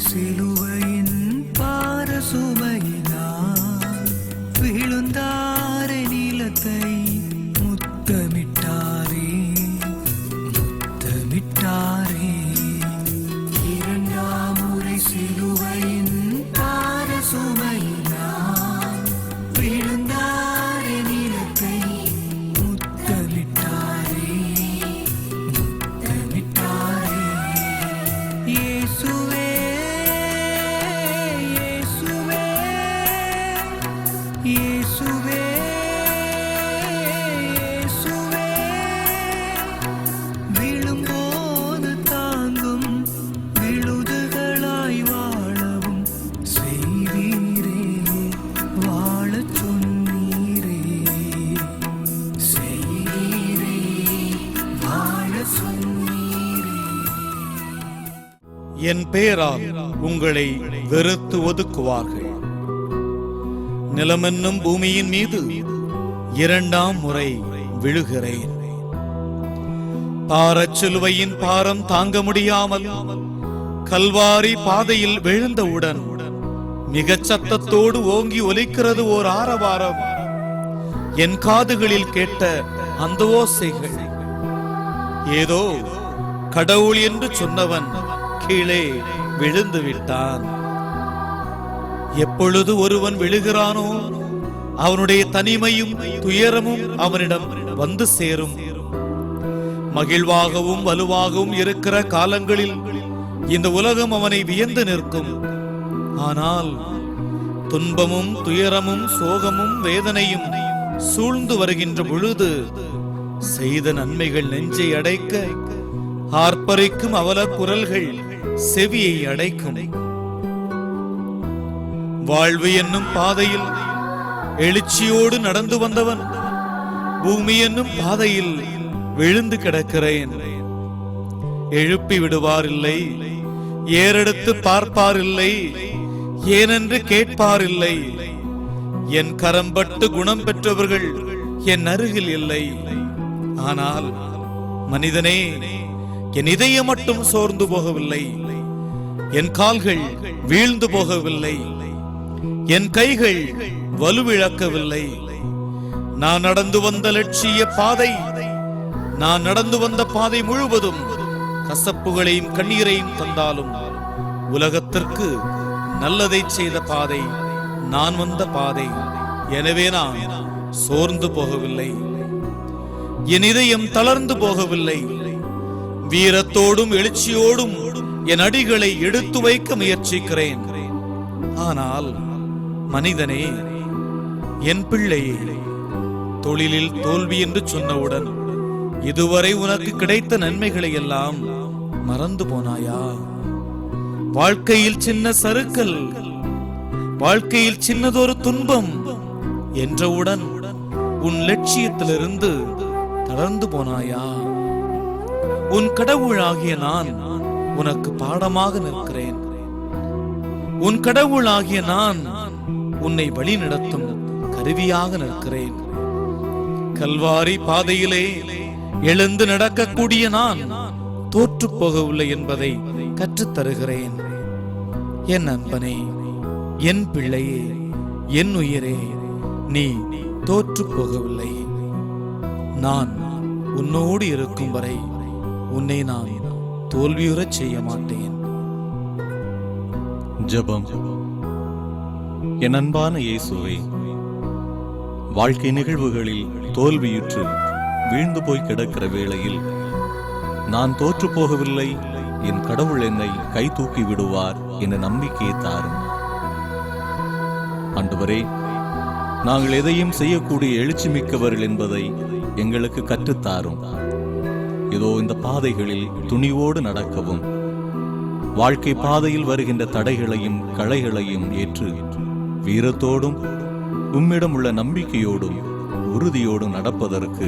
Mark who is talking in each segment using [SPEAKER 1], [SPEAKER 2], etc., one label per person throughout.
[SPEAKER 1] సిలువ இயேசுவே இயேசுவே விழும்போது தாங்கும் விழுதுகளாய் வாழவும் செய்வீரே வாழச் சொன்னீரே. செய்வீரே வாழச் சொன்னீரே.
[SPEAKER 2] என் பெயரால் உங்களை வெறுத்து ஒதுக்குவார்கள். நிலமென்னும் பூமியின் மீது இரண்டாம் முறை விழுகிறேன். பாரச் சிலுவையின் பாரம் தாங்க முடியாமல் கல்வாரி பாதையில் விழுந்தவுடன் மிகச் சத்தத்தோடு ஓங்கி ஒலிக்கிறது ஓர் ஆரவாரம். என் காதுகளில் கேட்ட அந்த ஓசைகள். ஏதோ கடவுள் என்று சொன்னவன் கீழே விழுந்து விட்டான் எப்பொழுது ஒருவன் விழுகிறானோ அவனுடைய தனிமையும் துயரமும் அவனிடம் வந்து சேரும். மகிழ்வாகவும் வலுவாகவும் இருக்கிற காலங்களில் இந்த உலகம் அவனை வியந்து நிற்கும். ஆனால் துன்பமும் துயரமும் சோகமும் வேதனையும் சூழ்ந்து வருகின்ற பொழுது செய்த நன்மைகள் நெஞ்சை அடைக்க ஆர்ப்பரிக்கும் அவல குரல்கள் செவியை அடைக்கும். வாழ்வு என்னும் பாதையில் எழுச்சியோடு நடந்து வந்தவன் பூமி என்னும் பாதையில் விழுந்து கிடக்கிறேன். எழுப்பி விடுவாரில்லை ஏறெடுத்து பார்ப்பாரில்லை ஏனென்று கேட்பாரில்லை. என் கரம்பட்டு குணம் பெற்றவர்கள் என் அருகில் இல்லை. ஆனால் மனிதனே என் இதயம் மட்டும் சோர்ந்து போகவில்லை. என் கால்கள் வீழ்ந்து போகவில்லை. என் கைகள் வலுவிழக்கவில்லை. நான் நடந்து வந்த லட்சிய பாதை நான் நடந்து வந்த பாதை முழுவதும் கசப்புகளையும் கண்ணீரையும் தந்தாலும் உலகத்திற்கு நல்லதை செய்த பாதை நான் வந்த பாதை. எனவே நான் சோர்ந்து போகவில்லை. என் இதயம் தளர்ந்து போகவில்லை. வீரத்தோடும் எழுச்சியோடும் என் அடிகளை எடுத்து வைக்க முயற்சிக்கிறேன். ஆனால் மனிதனே என் பிள்ளையே தொழிலில் தோல்வி என்று சொன்னவுடன் இதுவரை உனக்கு கிடைத்த நன்மைகளை எல்லாம் மறந்து போனாயா? வாழ்க்கையில் சின்ன சறுக்கல் வாழ்க்கையில் சின்னதொரு துன்பம் என்றவுடன் உன் லட்சியத்திலிருந்து தளர்ந்து போனாயா? உன் கடவுளாகிய நான் உனக்கு பாடமாக நிற்கிறேன். உன் கடவுளாகிய நான் உன்னை வழி நடத்தும் கருவியாக நிற்கிறேன். கல்வாரி பாதையிலே எழுந்து நடக்கக்கூடிய நான் தோற்று போகவில்லை என்பதை கற்றுத்தருகிறேன் என் அன்பனே என் பிள்ளையே என் உயிரே நீ தோற்று போகவில்லை. நான் உன்னோடு இருக்கும் வரை உன்னை நான் தோல்வியுறச் செய்ய மாட்டேன்.
[SPEAKER 3] ஜெபம். என் அன்பான இயேசுவை வாழ்க்கை நிகழ்வுகளில் தோல்வியுற்று வீழ்ந்து போய் கிடக்கிற வேளையில் நான் தோற்று போகவில்லை என் கடவுள் என்னை கை தூக்கி விடுவார் என்ற நம்பிக்கையை தாரும். ஆண்டவரே நாங்கள் எதையும் செய்யக்கூடிய எழுச்சி மிக்கவர்கள் என்பதை எங்களுக்கு கற்றுத்தாரும். இதோ இந்த பாதைகளில் துணிவோடு நடக்கவும் வாழ்க்கை பாதையில் வருகின்ற தடைகளையும் களைகளையும் ஏற்று வீரத்தோடும் உம்மிடம் உள்ள நம்பிக்கையோடும் உறுதியோடும் நடப்பதற்கு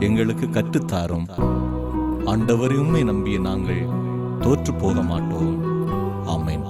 [SPEAKER 3] எங்களுக்கு கற்றுத்தாரும். ஆண்டவரை உண்மை நம்பிய நாங்கள் தோற்று போக மாட்டோம் ஆமென்.